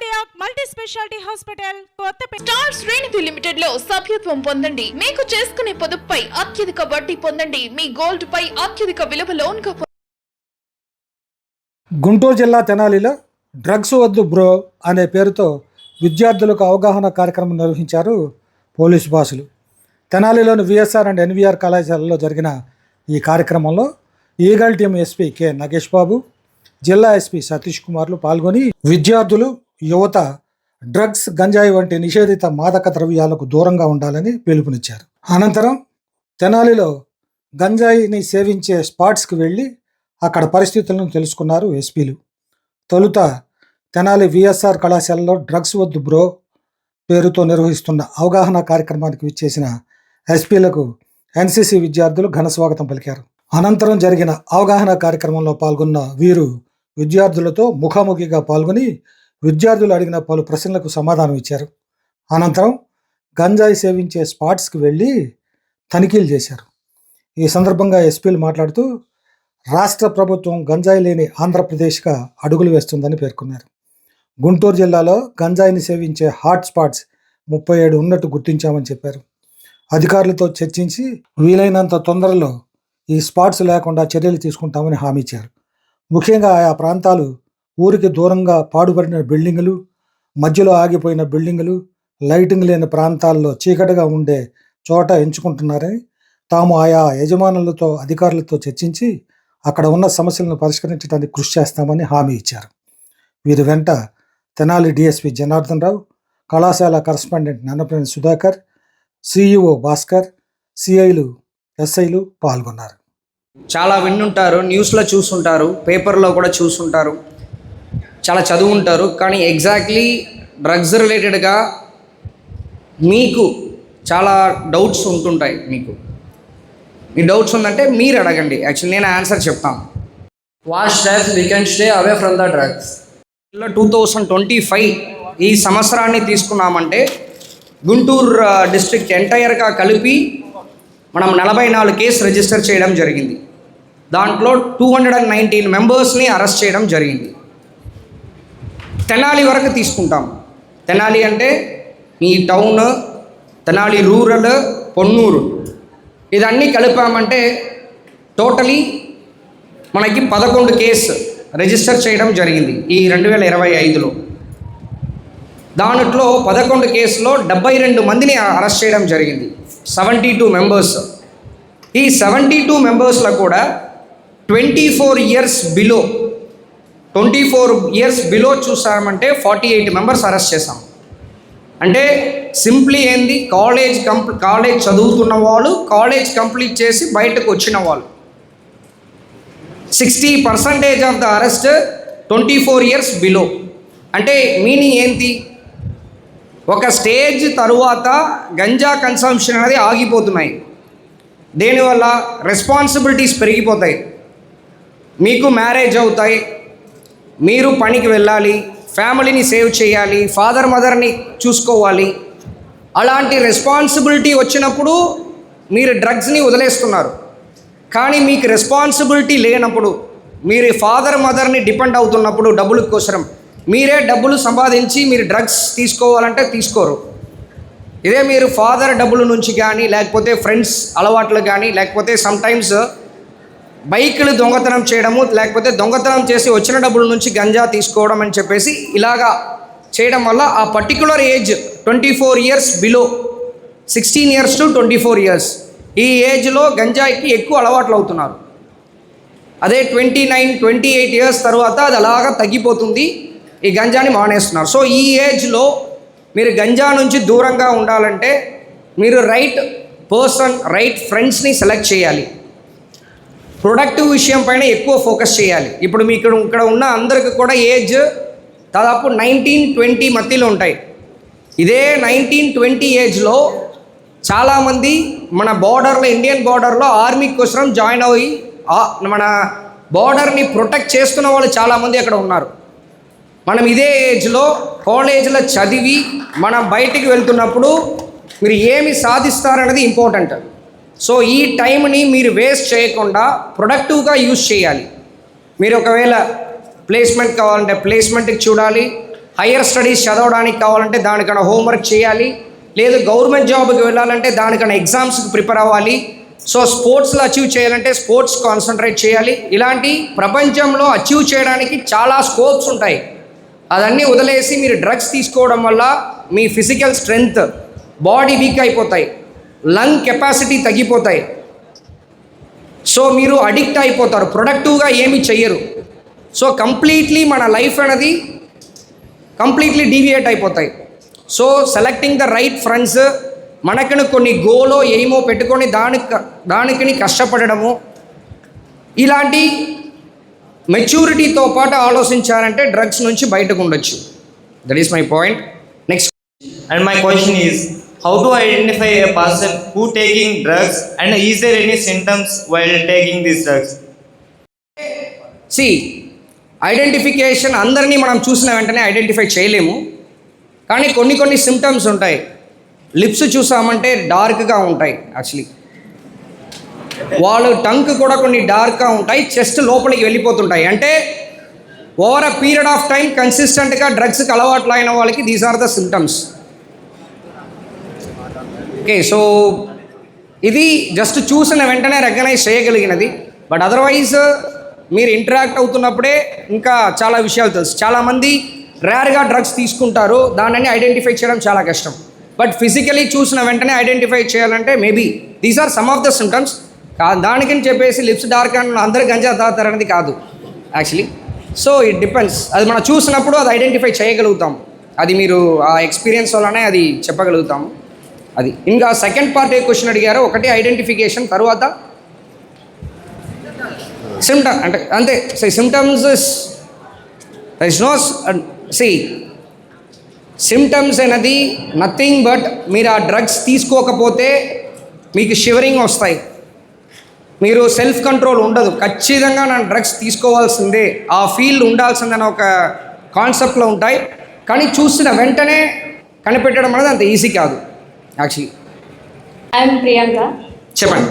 Cardiac multi speciality hospital Kothapeta. Star Sreenidhi లిమిటెడ్లో సభ్యత్వం పొందండి. మీకు చేసుకునే పొదుపుపై అత్యధిక వడ్డీ పొందండి. మీ గోల్డ్ పై అత్యధిక విలువ లోన్గా గుంటూరు జిల్లా తెనాలిలో డ్రగ్స్ వద్దు బ్రో అనే పేరుతో విద్యార్థులకు అవగాహన కార్యక్రమం నిర్వహించారు పోలీసు బాసులు. తెనాలిలోని విఎస్ఆర్ అండ్ ఎన్వీఆర్ కళాశాలలో జరిగిన ఈ కార్యక్రమంలో eagle team SP K Nagesh Babu జిల్లా ఎస్పీ సతీష్ కుమార్లు పాల్గొని విద్యార్థులు యువత డ్రగ్స్ గంజాయి వంటి నిషేధిత మాదక ద్రవ్యాలకు దూరంగా ఉండాలని పిలుపునిచ్చారు. అనంతరం తెనాలిలో గంజాయిని సేవించే స్పాట్స్కి వెళ్ళి అక్కడ పరిస్థితులను తెలుసుకున్నారు ఎస్పీలు. తొలుత తెనాలి విఎస్ఆర్ కళాశాలలో డ్రగ్స్ వద్దు బ్రో పేరుతో నిర్వహిస్తున్న అవగాహన కార్యక్రమానికి విచ్చేసిన ఎస్పీలకు ఎన్సీసీ విద్యార్థులు ఘన స్వాగతం పలికారు. అనంతరం జరిగిన అవగాహన కార్యక్రమంలో పాల్గొన్న వీరు విద్యార్థులతో ముఖాముఖిగా పాల్గొని విద్యార్థులు అడిగిన పలు ప్రశ్నలకు సమాధానం ఇచ్చారు. అనంతరం గంజాయి సేవించే స్పాట్స్కి వెళ్ళి తనిఖీలు చేశారు. ఈ సందర్భంగా ఎస్పీలు మాట్లాడుతూ రాష్ట్ర ప్రభుత్వం గంజాయి లేని ఆంధ్రప్రదేశ్గా అడుగులు వేస్తుందని పేర్కొన్నారు. గుంటూరు జిల్లాలో గంజాయిని సేవించే హాట్ స్పాట్స్ ముప్పై ఏడు ఉన్నట్టు గుర్తించామని చెప్పారు. అధికారులతో చర్చించి వీలైనంత తొందరలో ఈ స్పాట్స్ లేకుండా చర్యలు తీసుకుంటామని హామీ ఇచ్చారు. ముఖ్యంగా ఆయా ప్రాంతాలు ఊరికి దూరంగా పాడుపడిన బిల్డింగులు మధ్యలో ఆగిపోయిన బిల్డింగులు లైటింగ్ లేని ప్రాంతాల్లో చీకటిగా ఉండే చోట ఎంచుకుంటున్నారని తాము ఆయా యజమానులతో అధికారులతో చర్చించి అక్కడ ఉన్న సమస్యలను పరిష్కరించడానికి కృషి చేస్తామని హామీ ఇచ్చారు. వీరి వెంట తెనాలి డిఎస్పి జనార్దన్ రావు కళాశాల కరస్పాండెంట్ నన్నపనేని సుధాకర్ సిఇఓ భాస్కర్ సిఐలు ఎస్ఐలు పాల్గొన్నారు. చాలా విన్నుంటారు న్యూస్లో చూసుంటారు పేపర్లో కూడా చూసుంటారు చాలా చదువుంటారు కానీ ఎగ్జాక్ట్లీ డ్రగ్స్ రిలేటెడ్గా మీకు చాలా డౌట్స్ ఉంటుంటాయి మీకు. మీ డౌట్స్ ఉందంటే మీరు అడగండి. యాక్చువల్లీ నేను ఆన్సర్ చెప్తాను. What we can stay away from the drugs ఇలా టూ థౌజండ్ ట్వంటీ ఫైవ్ ఈ సంవత్సరాన్ని తీసుకున్నామంటే గుంటూరు డిస్ట్రిక్ట్ ఎంటైర్గా కలిపి మనం నలభై నాలుగు కేసు రిజిస్టర్ చేయడం జరిగింది. దాంట్లో టూ హండ్రెడ్ అండ్ నైన్టీన్ మెంబర్స్ని అరెస్ట్ చేయడం జరిగింది. తెనాలి వరకు తీసుకుంటాం. తెనాలి అంటే మీ టౌన్ తెనాలి రూరల్ పొన్నూరు. ఇదన్నీ కలిపామంటే టోటలీ మనకి పదకొండు కేసు రిజిస్టర్ చేయడం జరిగింది ఈ రెండు వేల ఇరవై ఐదులో. దాంట్లో పదకొండు కేసులో డెబ్బై రెండు మందిని అరెస్ట్ చేయడం జరిగింది. Seventy two members. ఈ సెవెంటీ టూ మెంబర్స్లో కూడా twenty four years below twenty four years below చూసామంటే ఫార్టీ ఎయిట్ మెంబర్స్ అరెస్ట్ చేశాం. అంటే సింప్లీ ఏంది? కాలేజ్ కంప్ కాలేజ్ చదువుతున్న వాళ్ళు కాలేజ్ కంప్లీట్ చేసి బయటకు వచ్చిన వాళ్ళు. Sixty percentage of the arrest twenty four years below అంటే మీనింగ్ ఏంటి ఒక స్టేజ్ తరువాత గంజా కన్సంప్షన్ అనేది ఆగిపోతున్నాయి. దేనివల్ల? రెస్పాన్సిబిలిటీస్ పెరిగిపోతాయి. మీకు మ్యారేజ్ అవుతాయి. మీరు పనికి వెళ్ళాలి ఫ్యామిలీని సేవ్ చేయాలి ఫాదర్ మదర్ని చూసుకోవాలి. అలాంటి రెస్పాన్సిబిలిటీ వచ్చినప్పుడు మీరు డ్రగ్స్ని వదిలేస్తున్నారు. కానీ మీకు రెస్పాన్సిబిలిటీ లేనప్పుడు మీరు ఫాదర్ మదర్ని డిపెండ్ అవుతున్నప్పుడు డబ్బుల కోసరం. మీరే డబ్బులు సంపాదించి మీరు డ్రగ్స్ తీసుకోవాలంటే తీసుకోరు. ఇదే మీరు ఫాదర్ డబ్బుల నుంచి కానీ లేకపోతే ఫ్రెండ్స్ అలవాట్లు కానీ లేకపోతే సమ్టైమ్స్ బైకులు దొంగతనం చేయడము లేకపోతే దొంగతనం చేసి వచ్చిన డబ్బుల నుంచి గంజా తీసుకోవడం అని చెప్పేసి ఇలాగా చేయడం వల్ల ఆ particular age twenty four years below sixteen years to twenty four years ఈ ఏజ్లో గంజాయికి ఎక్కువ అలవాట్లు అవుతున్నారు. అదే twenty nine twenty eight years తర్వాత అది అలాగా తగ్గిపోతుంది ఈ గంజాని మానేస్తున్నారు. సో ఈ ఏజ్లో మీరు గంజా నుంచి దూరంగా ఉండాలంటే మీరు రైట్ పర్సన్ రైట్ ఫ్రెండ్స్ని సెలెక్ట్ చేయాలి. ప్రొడక్టివ్ విషయం పైన ఎక్కువ ఫోకస్ చేయాలి. ఇప్పుడు మీ ఇక్కడ ఇక్కడ ఉన్న అందరికి కూడా ఏజ్ దాదాపు నైన్టీన్ ట్వంటీ మధ్యలో ఉంటాయి. ఇదే నైన్టీన్ ట్వంటీ ఏజ్లో చాలామంది మన బార్డర్లో ఇండియన్ బార్డర్లో ఆర్మీ కోసం జాయిన్ అయ్యి మన బార్డర్ని ప్రొటెక్ట్ చేస్తున్న వాళ్ళు చాలామంది అక్కడ ఉన్నారు. మనం ఇదే ఏజ్లో కాలేజీలో చదివి మనం బయటికి వెళ్తున్నప్పుడు మీరు ఏమి సాధిస్తారనేది ఇంపార్టెంట్. సో ఈ టైంని మీరు వేస్ట్ చేయకుండా ప్రొడక్టివ్గా యూజ్ చేయాలి. మీరు ఒకవేళ ప్లేస్మెంట్ కావాలంటే ప్లేస్మెంట్కి చూడాలి. హయ్యర్ స్టడీస్ చదవడానికి కావాలంటే దానికన్నా హోంవర్క్ చేయాలి. లేదు గవర్నమెంట్ జాబ్కి వెళ్ళాలంటే దానికన్నా ఎగ్జామ్స్కి ప్రిపేర్ అవ్వాలి. సో స్పోర్ట్స్లో అచీవ్ చేయాలంటే స్పోర్ట్స్ కాన్సన్ట్రేట్ చేయాలి. ఇలాంటి ప్రపంచంలో అచీవ్ చేయడానికి చాలా స్కోప్స్ ఉంటాయి. అదన్నీ వదిలేసి మీరు డ్రగ్స్ తీసుకోవడం వల్ల మీ ఫిజికల్ స్ట్రెంగ్త్ బాడీ వీక్ అయిపోతాయి. లంగ్ కెపాసిటీ తగ్గిపోతాయి. సో మీరు అడిక్ట్ అయిపోతారు. ప్రొడక్టివ్గా ఏమి చెయ్యరు. సో కంప్లీట్లీ మన లైఫ్ అనేది కంప్లీట్లీ డీవియేట్ అయిపోతాయి. So selecting the right friends మనకును కొన్ని గోలో ఏమో పెట్టుకొని దానికి దానికని కష్టపడడము ఇలాంటి మెచ్యూరిటీతో పాటు ఆలోచించారంటే డ్రగ్స్ నుంచి బయటకు ఉండొచ్చు. That is my point. Next and my question is how to identify a person who taking drugs and is there any symptoms while taking these drugs C identification అందరినీ మనం చూసిన వెంటనే ఐడెంటిఫై చేయలేము. కానీ కొన్ని కొన్ని సిమ్టమ్స్ ఉంటాయి. లిప్స్ చూసామంటే డార్క్గా ఉంటాయి యాక్చువల్లీ వాళ్ళు టంక్ కూడా కొన్ని డార్క్గా ఉంటాయి చెస్ట్ లోపలికి వెళ్ళిపోతుంటాయి. అంటే over a period of time కన్సిస్టెంట్గా డ్రగ్స్కి అలవాట్లు అయిన వాళ్ళకి these are the symptoms okay so ఇది జస్ట్ చూసిన వెంటనే రికగ్నైజ్ చేయగలిగినది. బట్ అదర్వైజ్ మీరు ఇంటరాక్ట్ అవుతున్నప్పుడే ఇంకా చాలా విషయాలు తెలుసు. చాలామంది రేర్గా డ్రగ్స్ తీసుకుంటారు. దానిని ఐడెంటిఫై చేయడం చాలా కష్టం. బట్ ఫిజికలీ చూసిన వెంటనే ఐడెంటిఫై చేయాలంటే maybe these are some of the symptoms కా దానికని చెప్పేసి లిప్స్ డార్క్ అండ్ అందరు గంజా తాగుతారనేది కాదు యాక్చువల్లీ సో ఇట్ డిపెండ్స్ అది మనం చూసినప్పుడు అది ఐడెంటిఫై చేయగలుగుతాం. అది మీరు ఆ ఎక్స్పీరియన్స్ వల్లనే అది చెప్పగలుగుతాము అది. ఇంకా సెకండ్ పార్ట్ ఏ క్వశ్చన్ అడిగారు ఒకటి ఐడెంటిఫికేషన్ తర్వాత సిమ్టమ్ అంటే అంతే. సిమ్టమ్స్ ఇస్ నో సి సిమ్టమ్స్ అనేది నథింగ్ బట్ మీరు ఆ డ్రగ్స్ తీసుకోకపోతే మీకు షివరింగ్ వస్తాయి. మీరు సెల్ఫ్ కంట్రోల్ ఉండదు. ఖచ్చితంగా నా డ్రగ్స్ తీసుకోవాల్సిందే. ఆ ఫీల్ ఉండాల్సిందని ఒక కాన్సెప్ట్లో ఉంటాయి. కానీ చూసిన వెంటనే కనిపెట్టడం అనేది అంత ఈజీ కాదు. Actually I'm Priyanka. చెప్పండి.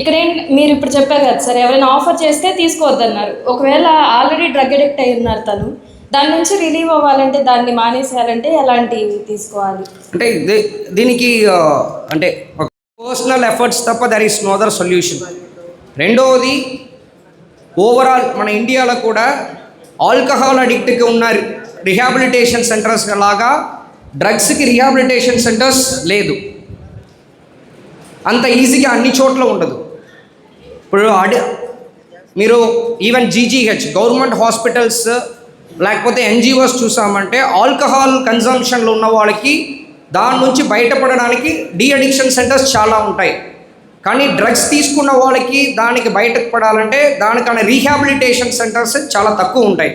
ఇక్కడ మీరు ఇప్పుడు చెప్పారు కదా సార్ ఎవరైనా ఆఫర్ చేస్తే తీసుకోవద్దన్నారు. ఒకవేళ ఆల్రెడీ డ్రగ్ అడిక్ట్ అయి ఉన్నారు తను దాని నుంచి రిలీవ్ అవ్వాలంటే దాన్ని మానేసేయాలంటే ఎలాంటివి తీసుకోవాలి? అంటే దీనికి అంటే పర్సనల్ ఎఫర్ట్స్ తప్ప there is no other solution రెండవది ఓవరాల్ మన ఇండియాలో కూడా ఆల్కహాల్ అడిక్ట్కి ఉన్న రిహాబిలిటేషన్ సెంటర్స్ లాగా డ్రగ్స్కి రిహాబిలిటేషన్ సెంటర్స్ లేదు. అంత ఈజీగా అన్ని చోట్ల ఉండదు. ఇప్పుడు అడి మీరు ఈవెన్ జీజీహెచ్ గవర్నమెంట్ హాస్పిటల్స్ లేకపోతే ఎన్జిఓస్ చూసామంటే ఆల్కహాల్ కన్జంప్షన్లో ఉన్న వాళ్ళకి దాని నుంచి బయటపడడానికి డీ అడిక్షన్ సెంటర్స్ చాలా ఉంటాయి. కానీ డ్రగ్స్ తీసుకున్న వాళ్ళకి దానికి బయటకు పడాలంటే దానికన్నా రీహాబిలిటేషన్ సెంటర్స్ చాలా తక్కువ ఉంటాయి.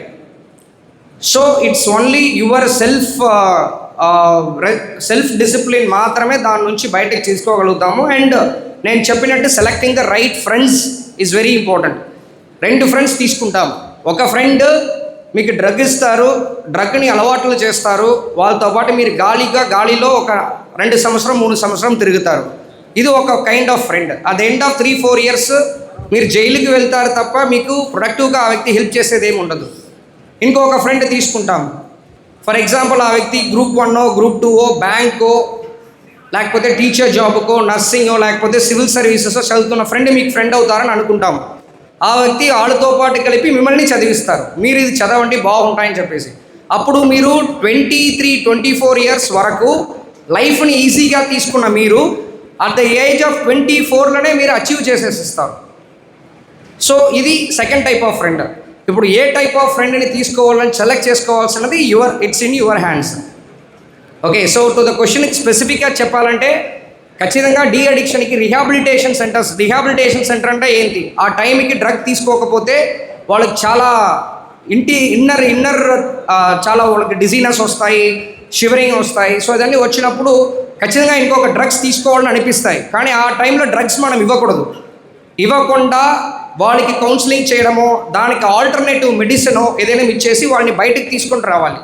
So it's only your self self discipline మాత్రమే దాని నుంచి బయటకు తీసుకోగలుగుతాము. అండ్ నేను చెప్పినట్టు selecting the right friends is very important రెండు ఫ్రెండ్స్ తీసుకుంటాం ఒక ఫ్రెండ్ మీకు డ్రగ్ ఇస్తారు డ్రగ్ని అలవాట్లు చేస్తారు వాళ్ళతో పాటు మీరు గాలిగా గాలిలో ఒక రెండు సంవత్సరం మూడు సంవత్సరం తిరుగుతారు. ఇది ఒక kind of friend at the end of three four years మీరు జైలుకి వెళ్తారు తప్ప మీకు ప్రొడక్టివ్గా ఆ వ్యక్తి హెల్ప్ చేసేది ఏమి ఉండదు. ఇంకొక ఫ్రెండ్ తీసుకుంటాం ఫర్ ఎగ్జాంపుల్ ఆ వ్యక్తి గ్రూప్ వన్నో గ్రూప్ టూవో బ్యాంకో లేకపోతే టీచర్ జాబ్కో నర్సింగో లేకపోతే సివిల్ సర్వీసెస్ చదువుతున్న ఫ్రెండ్ మీకు ఫ్రెండ్ అవుతారని అనుకుంటాం ఆ వ్యక్తి వాళ్ళతో పాటు కలిపి మిమ్మల్ని చదివిస్తారు. మీరు ఇది చదవండి బాగుంటాయని చెప్పేసి. అప్పుడు మీరు twenty three twenty four years వరకు లైఫ్ని ఈజీగా తీసుకున్న మీరు at the age of twenty ఫోర్లోనే మీరు అచీవ్ చేసేసిస్తారు. సో ఇది సెకండ్ టైప్ ఆఫ్ ఫ్రెండ్ ఇప్పుడు ఏ టైప్ ఆఫ్ ఫ్రెండ్ని తీసుకోవాలని select చేసుకోవాల్సినది your it's in your hands okay so to the question స్పెసిఫిక్గా చెప్పాలంటే ఖచ్చితంగా డీ అడిక్షన్కి రిహాబిలిటేషన్ సెంటర్స్ రిహాబిలిటేషన్ సెంటర్ అంటే ఏంటి? ఆ టైంకి డ్రగ్ తీసుకోకపోతే వాళ్ళకి చాలా ఇంటి ఇన్నర్ ఇన్నర్ చాలా వాళ్ళకి డిజీనెస్ వస్తాయి షివరింగ్ వస్తాయి. సో ఇదన్నీ వచ్చినప్పుడు ఖచ్చితంగా ఇంకొక డ్రగ్స్ తీసుకోవాలని అనిపిస్తాయి. కానీ ఆ టైంలో డ్రగ్స్ మనం ఇవ్వకూడదు. ఇవ్వకుండా వాళ్ళకి కౌన్సిలింగ్ చేయడమో దానికి ఆల్టర్నేటివ్ మెడిసినో ఏదైనా ఇచ్చేసి వాళ్ళని బయటకు తీసుకొని రావాలి.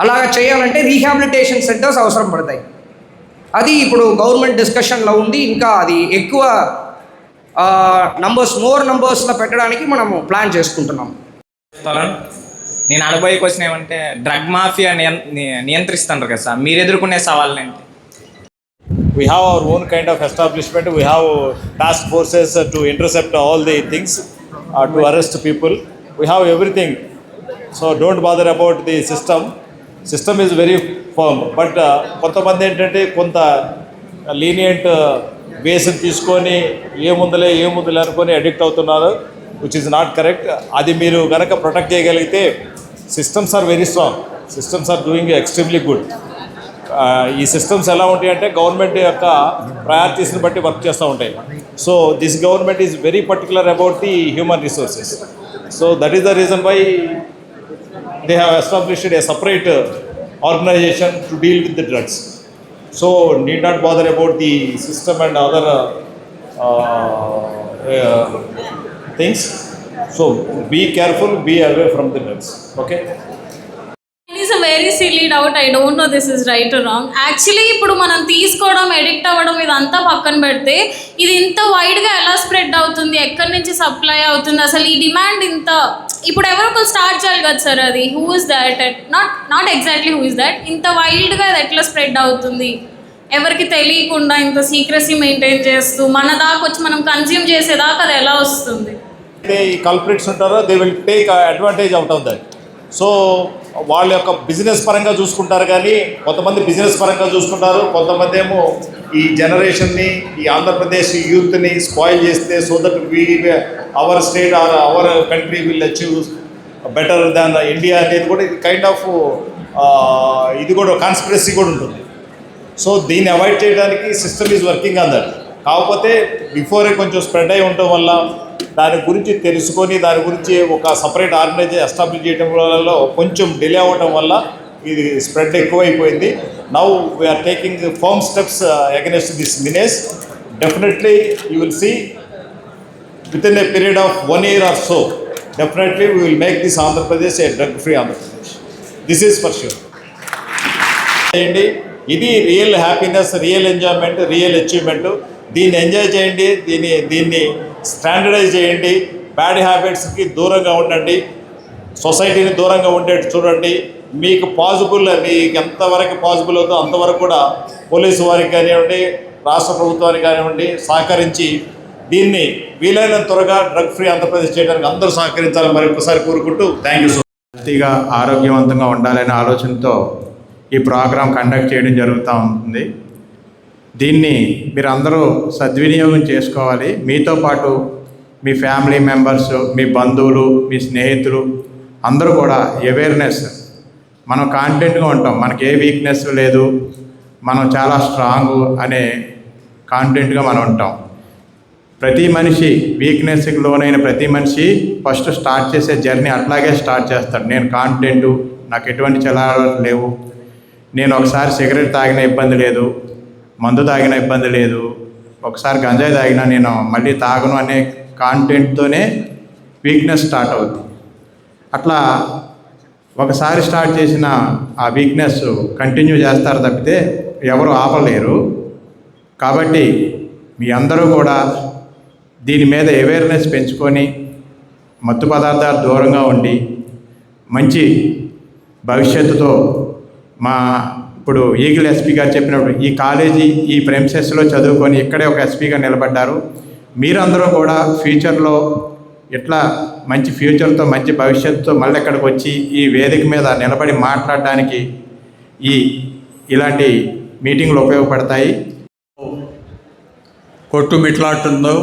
అలాగ చేయాలంటే రీహాబిలిటేషన్ సెంటర్స్ అవసరం పడతాయి. అది ఇప్పుడు గవర్నమెంట్ డిస్కషన్లో ఉంది ఇంకా అది ఎక్కువ నంబర్స్ మోర్ నంబర్స్లో పెట్టడానికి మనము ప్లాన్ చేసుకుంటున్నాం. నేను అడగబోయే క్వశ్చన్ ఏమంటే డ్రగ్ మాఫియా నియం- కదా సార్ మీరు ఎదుర్కొనే సవాళ్ళు ఏంటి we have our own kind of establishment. We have task forces uh, to intercept all the things, uh, to arrest people. We have everything. So don't bother about the system. System is very firm. But uh, కొంతమంది ఏంటంటే కొంత lenient బేస్ని తీసుకొని ఏముందులే ఏముందులే అనుకొని addict అవుతున్నారు which is not correct అది మీరు కనుక protect చేయగలిగితే systems are very strong systems are doing extremely good ఈ సిస్టమ్స్ ఎలా ఉంటాయి అంటే గవర్నమెంట్ యొక్క ప్రయారిటీస్ని బట్టి వర్క్ చేస్తూ ఉంటాయి. So this government is very particular about the human resources. So that is the reason why they have established a separate organisation to deal with the drugs. So need not bother about the system and other things so be careful be away from the drugs okay very silly doubt I don't know this is right wrong actually ఇప్పుడు మనం తీసుకోవడం addict అవ్వడం ఇదంతా పక్కన పెడితే ఇది ఇంత వైడ్గా ఎలా స్ప్రెడ్ అవుతుంది? ఎక్కడి నుంచి సప్లై అవుతుంది? అసలు ఈ డిమాండ్ ఇంత ఇప్పుడు ఎవరో ఒకరు స్టార్ట్ చేయాలి కదా సార్ అది. Who is that not not exactly who is that ఇంత వైల్డ్గా అది ఎట్లా స్ప్రెడ్ అవుతుంది? ఎవరికి తెలియకుండా ఇంత సీక్రసీ మెయింటైన్ చేస్తూ మన దాకా వచ్చి మనం కన్జ్యూమ్ చేసేదాకా అది ఎలా వస్తుంది? ఈ కల్ప్రిట్స్ ఉంటారో? They will take advantage out of that so వాళ్ళ యొక్క బిజినెస్ పరంగా చూసుకుంటారు కానీ కొంతమంది బిజినెస్ పరంగా చూసుకుంటారు కొంతమంది ఏమో ఈ జనరేషన్ని ఈ ఆంధ్రప్రదేశ్ యూత్ని స్పాయిల్ చేస్తే so that we our state are our country will achieve better than India అనేది కూడా ఇది కైండ్ ఆఫ్ ఇది కూడా కాన్స్పిరసీ కూడా ఉంటుంది. సో దీన్ని అవాయిడ్ చేయడానికి system is working on that కాకపోతే బిఫోరే కొంచెం స్ప్రెడ్ అయి ఉండటం వల్ల దాని గురించి తెలుసుకొని దాని గురించి ఒక సపరేట్ ఆర్గనైజేషన్ ఎస్టాబ్లిష్ చేయడం వల్ల కొంచెం డిలే అవ్వడం వల్ల ఇది స్ప్రెడ్ ఎక్కువైపోయింది. Now we're taking firm steps against this menace definitely you will see within a period of one year or so definitely we will make this Andhra Pradesh a drug free Andhra Pradesh this is for sure చేయండి ఇది real happiness real enjoyment real achievement దీన్ని enjoy చేయండి దీన్ని దీన్ని standardise చేయండి. Bad హ్యాబిట్స్కి దూరంగా ఉండండి. సొసైటీని దూరంగా ఉండేట్టు చూడండి. మీకు పాసిబుల్ మీకు ఎంతవరకు పాసిబుల్ అవుతుందో అంతవరకు కూడా పోలీసు వారికి కానివ్వండి రాష్ట్ర ప్రభుత్వానికి కానివ్వండి సహకరించి దీన్ని వీలైనంత త్వరగా డ్రగ్ ఫ్రీ ఆంధ్రప్రదేశ్ చేయడానికి అందరూ సహకరించాలని మరొకసారి కోరుకుంటూ థ్యాంక్ యూ సో హెల్తీగా ఆరోగ్యవంతంగా ఉండాలనే ఆలోచనతో ఈ ప్రోగ్రాం కండక్ట్ చేయడం జరుగుతూ ఉంటుంది. దీన్ని మీరు అందరూ సద్వినియోగం చేసుకోవాలి. మీతో పాటు మీ ఫ్యామిలీ మెంబర్స్ మీ బంధువులు మీ స్నేహితులు అందరూ కూడా అవేర్నెస్. మనం కాన్ఫిడెంట్గా ఉంటాం. మనకి ఏ వీక్నెస్ లేదు. మనం చాలా స్ట్రాంగ్ అనే కాన్ఫిడెంట్గా మనం ఉంటాం. ప్రతి మనిషి వీక్నెస్కి లోనైన ప్రతి మనిషి ఫస్ట్ స్టార్ట్ చేసే జర్నీ అట్లాగే స్టార్ట్ చేస్తాడు. నేను కాన్ఫిడెంట్ నాకు ఎటువంటి చలాలు లేవు. నేను ఒకసారి సిగరెట్ తాగిన ఇబ్బంది లేదు. మందు తాగిన ఇబ్బంది లేదు. ఒకసారి గంజాయి తాగినా నేను మళ్ళీ తాగను అనే కాంటెంట్తోనే వీక్నెస్ స్టార్ట్ అవుద్ది. అట్లా ఒకసారి స్టార్ట్ చేసిన ఆ వీక్నెస్ కంటిన్యూ చేస్తారు తప్పితే ఎవరు ఆపలేరు. కాబట్టి మీ అందరూ కూడా దీని మీద అవేర్నెస్ పెంచుకొని మత్తు పదార్థాలు దూరంగా ఉండి మంచి భవిష్యత్తుతో మా ఇప్పుడు ఈగిల్ ఎస్పీ గారు చెప్పినప్పుడు ఈ కాలేజీ ఈ ప్రెమ్సెస్లో చదువుకొని ఇక్కడే ఒక ఎస్పీగా నిలబడ్డారు. మీరందరూ కూడా ఫ్యూచర్లో ఇట్లా మంచి ఫ్యూచర్తో మంచి భవిష్యత్తుతో మళ్ళీ ఇక్కడికి వచ్చి ఈ వేదిక మీద నిలబడి మాట్లాడడానికి ఈ ఇలాంటి మీటింగ్లు ఉపయోగపడతాయి. కొట్టుమిట్లాడుతుందో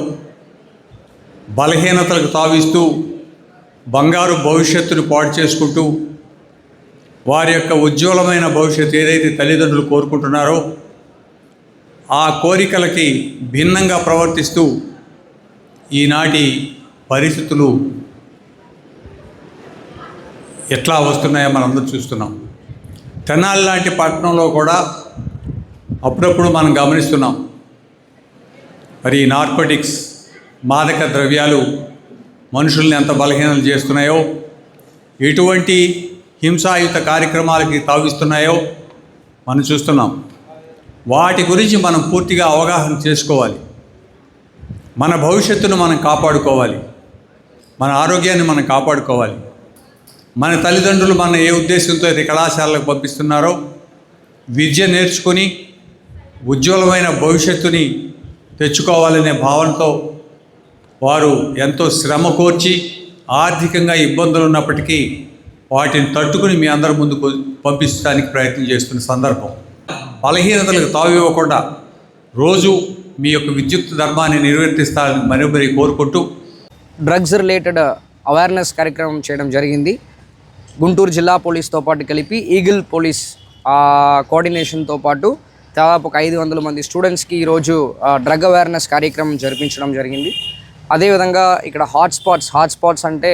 బలహీనతలకు తావిస్తూ బంగారు భవిష్యత్తును పాడు చేసుకుంటూ వారి యొక్క ఉజ్వలమైన భవిష్యత్తు ఏదైతే తల్లిదండ్రులు కోరుకుంటున్నారో ఆ కోరికలకి భిన్నంగా ప్రవర్తిస్తూ ఈనాటి పరిస్థితులు ఎట్లా వస్తున్నాయో మనందరూ చూస్తున్నాం. తెనాలి లాంటి పట్టణంలో కూడా అప్పుడప్పుడు మనం గమనిస్తున్నాం. మరి ఈ నార్కోటిక్స్ మాదక ద్రవ్యాలు మనుషుల్ని ఎంత బలహీనం చేస్తున్నాయో ఎటువంటి హింసాయుత కార్యక్రమాలకి తావిస్తున్నాయో మనం చూస్తున్నాం. వాటి గురించి మనం పూర్తిగా అవగాహన చేసుకోవాలి. మన భవిష్యత్తును మనం కాపాడుకోవాలి. మన ఆరోగ్యాన్ని మనం కాపాడుకోవాలి. మన తల్లిదండ్రులు మన ఏ ఉద్దేశంతో అయితే కళాశాలకు పంపిస్తున్నారో విద్య నేర్చుకొని ఉజ్వలమైన భవిష్యత్తుని తెచ్చుకోవాలనే భావనతో వారు ఎంతో శ్రమ కోర్చి ఆర్థికంగా ఇబ్బందులు ఉన్నప్పటికీ వాటిని తట్టుకుని మీ అందరి ముందుకు పంపించడానికి ప్రయత్నం చేస్తున్న సందర్భం. బలహీనతలకు తావివ్వకుండా రోజు మీ యొక్క విద్యుత్ ధర్మాన్ని నిర్వర్తిస్తారని మరొకరి మరీ కోరుకుంటూ డ్రగ్స్ రిలేటెడ్ అవేర్నెస్ కార్యక్రమం చేయడం జరిగింది. గుంటూరు జిల్లా పోలీస్తో పాటు కలిపి ఈగిల్ పోలీస్ కోఆర్డినేషన్తో పాటు దాదాపు ఒక ఐదు వందల మంది స్టూడెంట్స్కి ఈరోజు డ్రగ్ అవేర్నెస్ కార్యక్రమం జరిపించడం జరిగింది. అదేవిధంగా ఇక్కడ హాట్ స్పాట్స్ హాట్ స్పాట్స్ అంటే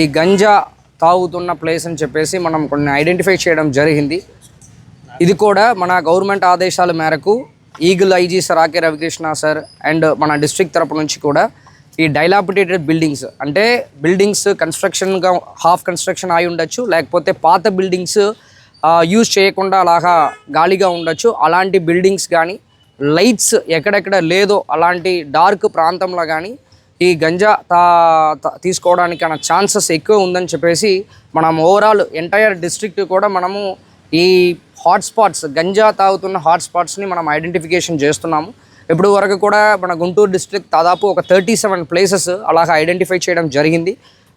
ఈ గంజా తాగుతున్న ప్లేస్ అని చెప్పేసి మనం కొన్ని ఐడెంటిఫై చేయడం జరిగింది. ఇది కూడా మన గవర్నమెంట్ ఆదేశాల మేరకు eagle IG sir Aake Ravikrishna sir and మన డిస్ట్రిక్ట్ తరపు నుంచి కూడా ఈ డైలాపిటేటెడ్ బిల్డింగ్స్ అంటే బిల్డింగ్స్ కన్స్ట్రక్షన్గా హాఫ్ కన్స్ట్రక్షన్ అయి ఉండొచ్చు లేకపోతే పాత బిల్డింగ్స్ యూజ్ చేయకుండా అలాగా గాలిగా ఉండొచ్చు. అలాంటి బిల్డింగ్స్ కానీ లైట్స్ ఎక్కడెక్కడ లేదో అలాంటి డార్క్ ప్రాంతంలో కానీ ఈ గంజా తా తీసుకోవడానికి అన్న ఛాన్సెస్ ఎక్కువ ఉందని చెప్పేసి మనం ఓవరాల్ ఎంటైర్ డిస్ట్రిక్ట్ కూడా మనము ఈ హాట్స్పాట్స్ గంజా తాగుతున్న హాట్స్పాట్స్ని మనం ఐడెంటిఫికేషన్ చేస్తున్నాము. ఇప్పుడు వరకు కూడా మన గుంటూరు డిస్ట్రిక్ట్ దాదాపు ఒక థర్టీ సెవెన్ ప్లేసెస్ అలాగా ఐడెంటిఫై చేయడం జరిగింది.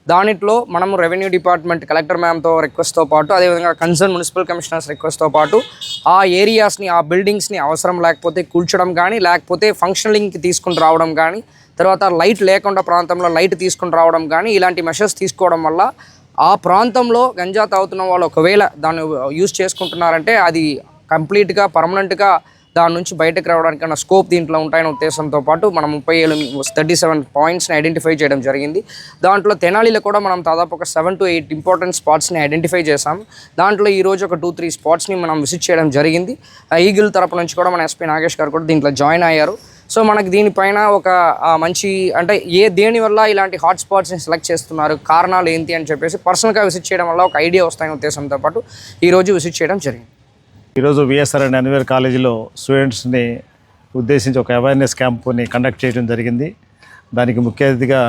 దానిట్లో మనము రెవెన్యూ డిపార్ట్మెంట్ కలెక్టర్ మ్యామ్తో రిక్వెస్ట్తో పాటు అదేవిధంగా కన్సర్న్ మున్సిపల్ కమిషనర్స్ రిక్వెస్ట్తో పాటు ఆ ఏరియాస్ని ఆ బిల్డింగ్స్ని అవసరం లేకపోతే కూల్చడం కానీ లేకపోతే ఫంక్షనలింగ్కి తీసుకుని రావడం కానీ తర్వాత లైట్ లేకుండా ప్రాంతంలో లైట్ తీసుకుని రావడం కానీ ఇలాంటి మెషర్స్ తీసుకోవడం వల్ల ఆ ప్రాంతంలో గంజా తాగుతున్న వాళ్ళు ఒకవేళ దాన్ని యూజ్ చేసుకుంటున్నారంటే అది కంప్లీట్గా పర్మనెంట్గా దాని నుంచి బయటకు రావడానికి స్కోప్ దీంట్లో ఉంటాయనే ఉద్దేశంతో పాటు మనం ముప్పై ఏడు థర్టీ సెవెన్ పాయింట్స్ని ఐడెంటిఫై చేయడం జరిగింది. దాంట్లో తెనాలిలో కూడా మనం దాదాపు ఒక సెవెన్ టు ఎయిట్ ఇంపార్టెంట్ స్పాట్స్ని ఐడెంటిఫై చేసాం దాంట్లో ఈరోజు ఒక టూ త్రీ స్పాట్స్ని మనం విజిట్ చేయడం జరిగింది. ఈగిల్ తరపు నుంచి కూడా మన ఎస్పీ నాగేష్ గారు కూడా దీంట్లో జాయిన్ అయ్యారు. సో మనకు దీనిపైన ఒక మంచి అంటే ఏ దేని వల్ల ఇలాంటి హాట్ స్పాట్స్ని సెలెక్ట్ చేస్తున్నారు కారణాలు ఏంటి అని చెప్పేసి పర్సనల్గా విజిట్ చేయడం వల్ల ఒక ఐడియా వస్తాయనే ఉద్దేశంతో పాటు ఈరోజు విజిట్ చేయడం జరిగింది. ఈరోజు విఎస్ఆర్ అండ్ అన్వేర్ కాలేజీలో స్టూడెంట్స్ని ఉద్దేశించి ఒక అవేర్నెస్ క్యాంపుని కండక్ట్ చేయడం జరిగింది. దానికి ముఖ్య అతిథిగా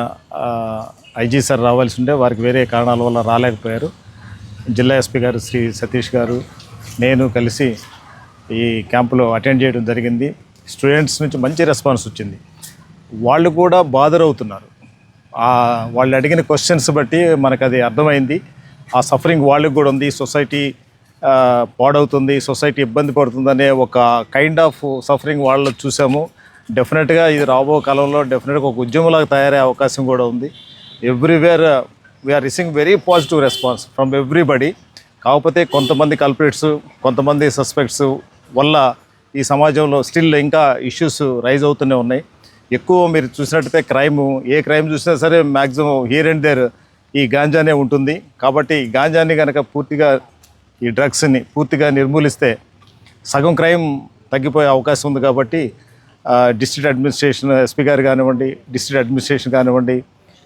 ఐజీ సార్ రావాల్సి ఉండే వారికి వేరే కారణాల వల్ల రాలేకపోయారు. జిల్లా ఎస్పీ గారు శ్రీ సతీష్ గారు నేను కలిసి ఈ క్యాంపులో అటెండ్ చేయడం జరిగింది. స్టూడెంట్స్ నుంచి మంచి రెస్పాన్స్ వచ్చింది. వాళ్ళు కూడా బాధర్ అవుతున్నారు వాళ్ళు అడిగిన క్వశ్చన్స్ బట్టి మనకు అది అర్థమైంది. ఆ సఫరింగ్ వాళ్ళకి కూడా ఉంది. సొసైటీ పాడవుతుంది. సొసైటీ ఇబ్బంది పడుతుందనే ఒక కైండ్ ఆఫ్ సఫరింగ్ వాళ్ళు చూసాము. డెఫినెట్గా ఇది రాబో కాలంలో డెఫినెట్గా ఒక ఉద్యమంలాగా తయారయ్యే అవకాశం కూడా ఉంది. Everywhere we are receiving very positive response from everybody కాకపోతే కొంతమంది కల్పరేట్స్ కొంతమంది సస్పెక్ట్స్ వల్ల ఈ సమాజంలో స్టిల్ ఇంకా ఇష్యూస్ రైజ్ అవుతూనే ఉన్నాయి. ఎక్కువ మీరు చూసినట్టయితే క్రైమ్ ఏ క్రైమ్ చూసినా సరే మ్యాక్సిమం హియర్ అండ్ దేర్ ఈ గాంజానే ఉంటుంది. కాబట్టి ఈ గాంజాని కనుక పూర్తిగా ఈ డ్రగ్స్ని పూర్తిగా నిర్మూలిస్తే సగం క్రైమ్ తగ్గిపోయే అవకాశం ఉంది కాబట్టి డిస్ట్రిక్ట్ అడ్మినిస్ట్రేషన్ ఎస్పీ గారు కానివ్వండి డిస్ట్రిక్ట్ అడ్మినిస్ట్రేషన్ కానివ్వండి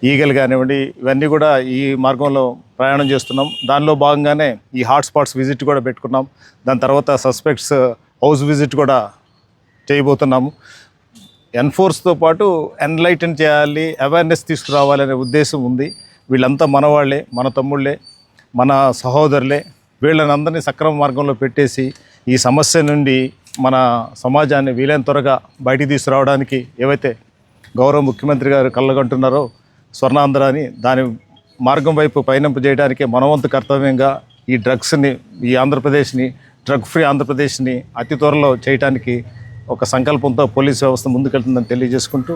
ఈగల్ కానివ్వండి ఇవన్నీ కూడా ఈ మార్గంలో ప్రయాణం చేస్తున్నాం. దానిలో భాగంగానే ఈ హాట్స్పాట్స్ విజిట్ కూడా పెట్టుకున్నాం. దాని తర్వాత సస్పెక్ట్స్ హౌస్ విజిట్ కూడా చేయబోతున్నాము. ఎన్ఫోర్స్తో పాటు ఎన్లైటన్ చేయాలి అవేర్నెస్ తీసుకురావాలనే ఉద్దేశం ఉంది. వీళ్ళంతా మనవాళ్ళే మన తమ్ముళ్ళే మన సహోదరులే. వీళ్ళని అందరినీ సక్రమ మార్గంలో పెట్టేసి ఈ సమస్య నుండి మన సమాజాన్ని వీలైన త్వరగా బయటికి తీసుకురావడానికి ఏవైతే గౌరవ ముఖ్యమంత్రి గారు కళ్ళగంటున్నారో స్వర్ణాంధ్ర అని దాని మార్గం వైపు పయనింపజేయడానికి మనవంతు కర్తవ్యంగా ఈ డ్రగ్స్ని ఈ ఆంధ్రప్రదేశ్ని డ్రగ్ ఫ్రీ ఆంధ్రప్రదేశ్ని అతి త్వరలో చేయడానికి ఒక సంకల్పంతో పోలీస్ వ్యవస్థ ముందుకెళ్తుందని తెలియజేసుకుంటూ